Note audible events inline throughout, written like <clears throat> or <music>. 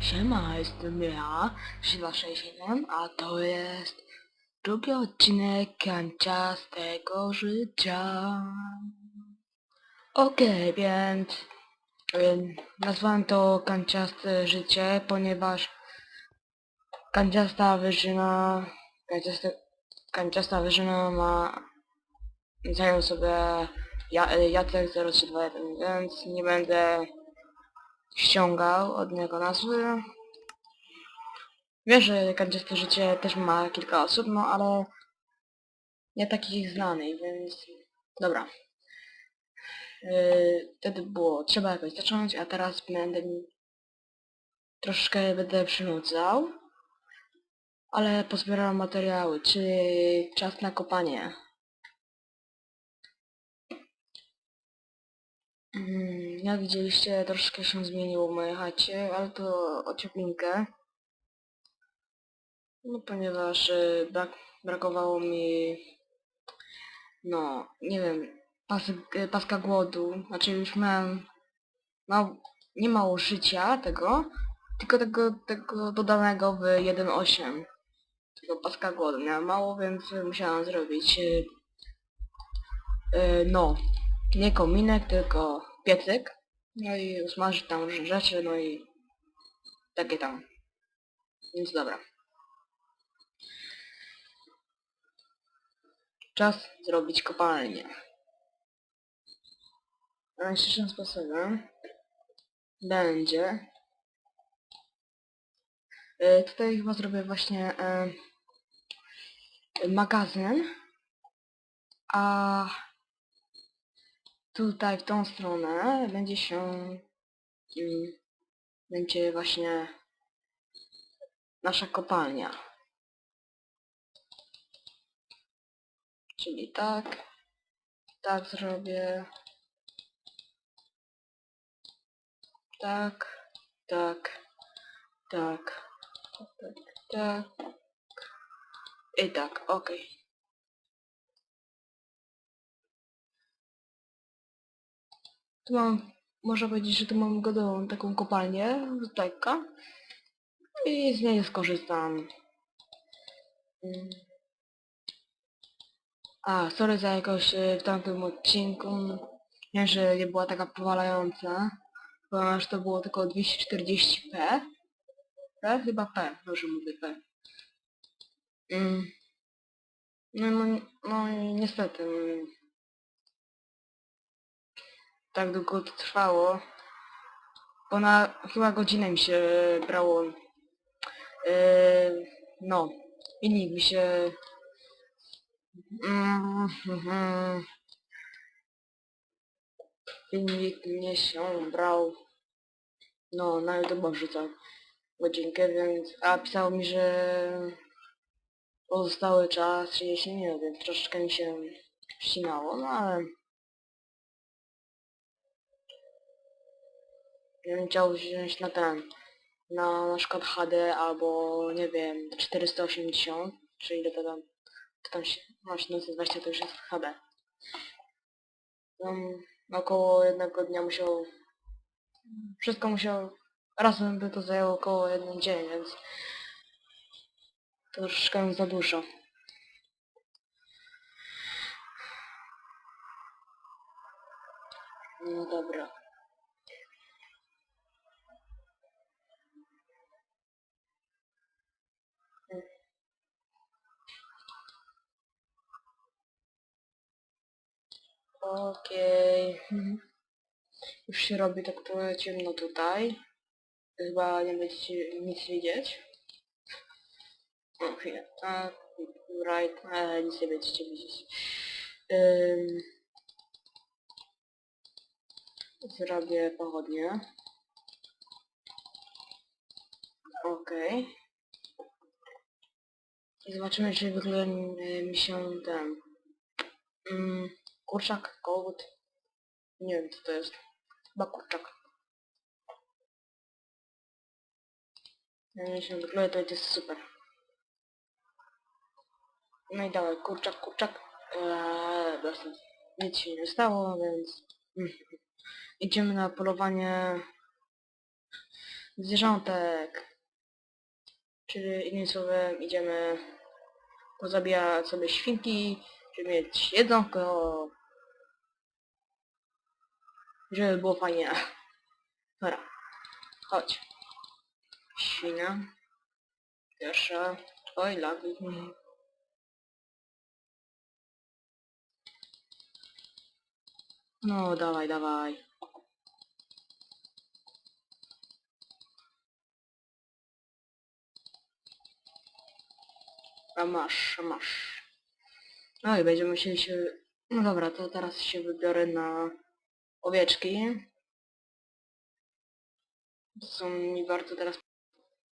Siema, jestem ja, Siwa 67, a to jest drugi odcinek kanciastego życia. Okej, więc em, nazwałem to kanciaste życie, ponieważ kanciasta wyżyna, kanciasta, kanciasta wyżyna ma, zajął sobie ja, Jacek 0321, więc nie będę ściągał od niego nazwy. Wiesz, że kanciaste życie też ma kilka osób, no ale nie takich znanych, więc dobra. Yy, wtedy było trzeba jakoś zacząć, a teraz będę troszkę będę przynudzał, ale pozbieram materiały, czyli czas na kopanie. Jak widzieliście, troszkę się zmieniło w mojej chacie, ale to o cieplinkę. No ponieważ y, brak, brakowało mi, no, nie wiem, pas, y, paska głodu. Znaczy już miałem mał, nie mało życia tego, tylko tego, tego dodanego w 1.8. Tego paska głodu miałem mało, więc musiałem zrobić, y, no, nie kominek, tylko piecyk. No i usmażyć tam rzeczy, no i takie tam. Więc dobra. Czas zrobić kopalnię. Najszybszym sposobem będzie... Y, tutaj chyba zrobię właśnie y, magazyn. A tutaj w tą stronę będzie się będzie właśnie nasza kopalnia. Czyli tak, tak zrobię. Tak, tak, tak, tak, tak. I tak, okej. Tu mam, można powiedzieć, że tu mam godową taką kopalnię, tajka. I z niej skorzystam. Mm. A, sorry za jakoś y, w tamtym odcinku. Nie, że nie była taka powalająca. Ponieważ to było tylko 240p. P? Chyba P, dobrze mówię P. Mm. No, no, no niestety. Mm, tak długo to trwało. Bo na chyba godzinę mi się brało. Yy, no, filmik mi się. Mm. Filmik mnie się brał. No, na YouTube wrzucał godzinkę, więc. A pisało mi, że pozostały czas 30 minut, więc troszeczkę mi się ścinało, no ale. Bym chciał wziąć na ten, na na przykład HD albo nie wiem, 480, czy ile to tam, to tam się, no 720 to już jest HD. Tam około jednego dnia musiał, wszystko musiał, razem by to zajęło około jeden dzień, więc to troszeczkę za dużo. No dobra. Okej. Mhm. Już się robi tak trochę ciemno tutaj. Chyba nie będziecie nic widzieć. O, chwilę. Right. E, nic nie będziecie widzieć. Ym... Zrobię pochodnie. Okej. I zobaczymy, czy w ogóle y, mi się ten... Mm, kurczak, kołd. Nie wiem co to jest. Chyba kurczak. Mi się wygląda, to jest super. No i dawaj, kurczak, kurczak. Eee, sensu. Nic się nie stało, więc... <laughs> Idziemy na polowanie zwierzątek. Czyli innymi słowy idziemy pozabijać sobie świnki, żeby mieć jedzonko. Żeby było fajnie. Dobra, chodź. Świnia. Pierwsza. Oj, lagi. No, dawaj, dawaj. A masz, a masz. No i będziemy musieli się... No dobra, to teraz się wybiorę na owieczki. Są mi bardzo teraz...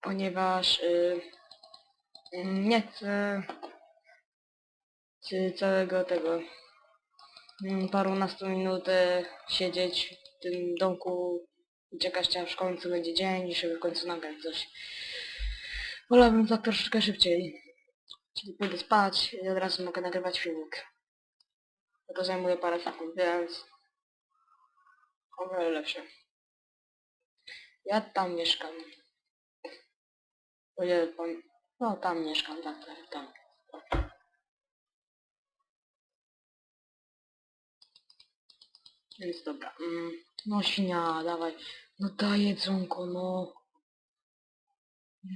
Ponieważ... y, nie chcę... Całego tego... mm, parunastu minut e, siedzieć w tym domku i czekać aż w końcu będzie dzień i żeby w końcu nagrać coś. Wolałbym tak troszeczkę szybciej. Czyli pójdę spać i od razu mogę nagrywać filmik. To zajmuje parę sekund, więc... Wiele lepsze. Ja tam mieszkam. O ile. No tam mieszkam, tak, tak, tam. Więc dobra. Mm, no świnia, dawaj. No daj jedzonko, no.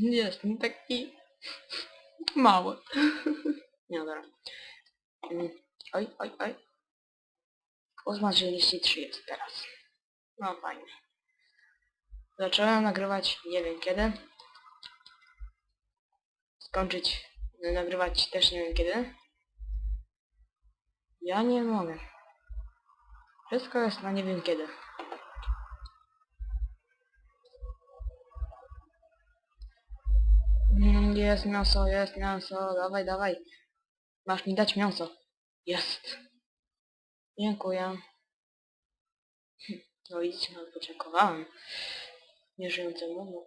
Jestem taki <laughs> mały. <laughs> Nie, dobra. Mm, oj, oj, oj. Oznaczyliście 3 jest teraz. No fajnie. Zacząłem nagrywać nie wiem kiedy. Skończyć nagrywać też nie wiem kiedy. Ja nie mogę. Wszystko jest na nie wiem kiedy. Mm, Jest mięso, jest mięso, dawaj, dawaj. Masz mi dać mięso. Jest. Dziękuję. Hm, No widzicie, nawet podziękowałem. Nieżyjącemu, no.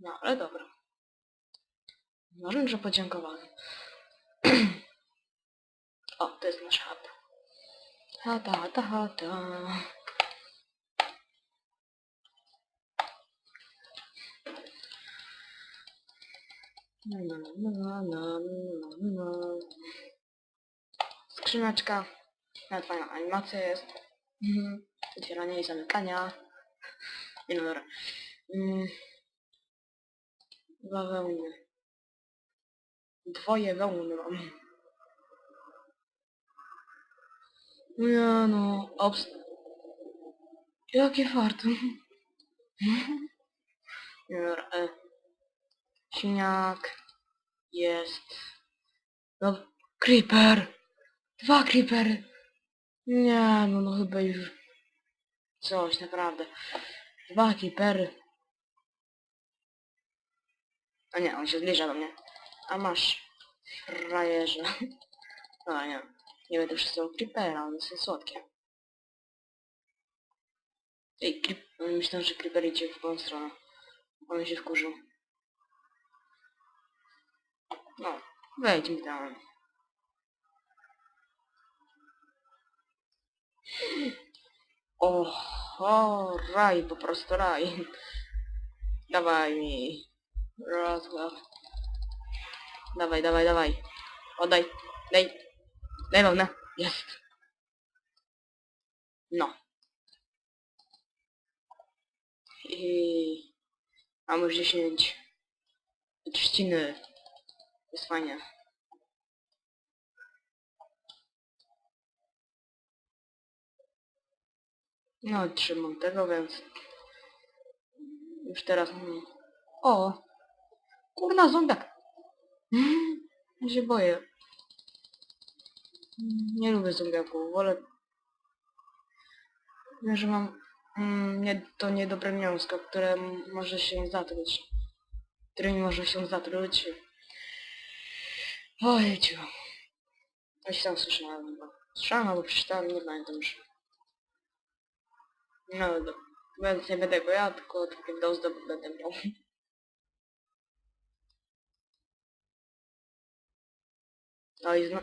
No, ale dobra. Może, że podziękowałem. <clears throat> o, to jest nasza chata. Chata, chata, chata. Na, na, na, na, na, na. Skrzyneczka. Fajna animacja jest. Mhm. Otwierania i zamykania. Nie no dobra. Mm. Dwa wełny. Dwoje wełny mam. Nie no, obs... Jakie farty. <laughs> Nie dobra, e. Siniak. Jest. No, creeper. Dwa creepery. Nie, no, no chyba już coś, naprawdę. Dwa creepery. A nie, on się zbliża do mnie. A masz, frajerze. A nie, nie będę wszystkiego creepera, one są słodkie. Ej, creep... myślę, że creeper idzie w tą stronę. On się wkurzył. No, wejdź mi tam. O, o, raj, po prostu raj. Dawaj mi. Rozgław. Dawaj, dawaj, dawaj. Oddaj. Daj. Daj wełnę. Jest. No. I... Mam już 10. Trzciny. Jest fajnie. No, trzymam tego, więc... Już teraz... mm. O! Kurna, zombiak! <gasps> Ja się boję. Nie lubię zombiaków, wolę... Wiem, że mam mm, nie, to niedobre mięsko, które może się zatruć. Którym może się zatruć. Ojciu. Coś tam słyszałem chyba. Słyszałem albo przeczytałem, nie pamiętam już. No do, będę, nie będę go ja, tylko takim dał zdobędę tempo. No i zna...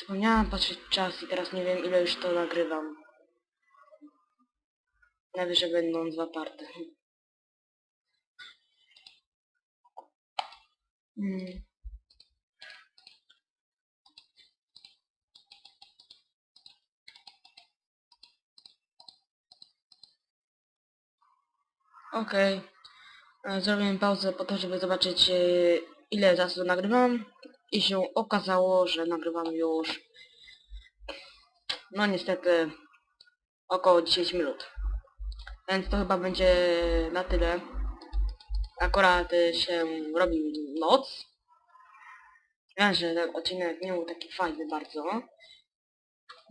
Zapomniałam patrzeć czas i teraz nie wiem ile już to nagrywam. Najwyżej będą dwa party. Hmm. Okej. E, Zrobiłem pauzę po to, żeby zobaczyć e, ile czasu nagrywam i się okazało, że nagrywam już no niestety około 10 minut. Więc to chyba będzie na tyle. Akurat e, się robi noc. Wiem, że ten odcinek nie był taki fajny bardzo.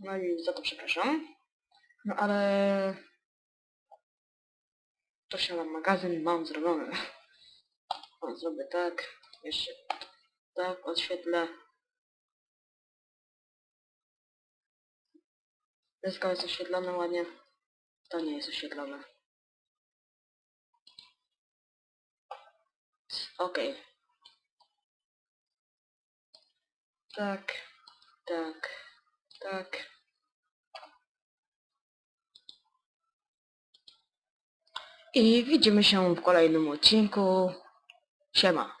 No i za to przepraszam. No ale... To się mam magazyn, mam zrobiony. O, zrobię tak. Jeszcze tak, odświetlę. Wszystko jest oświetlone ładnie. To nie jest oświetlone. Okej. Tak, tak, tak. I widzimy się w kolejnym odcinku. Siema.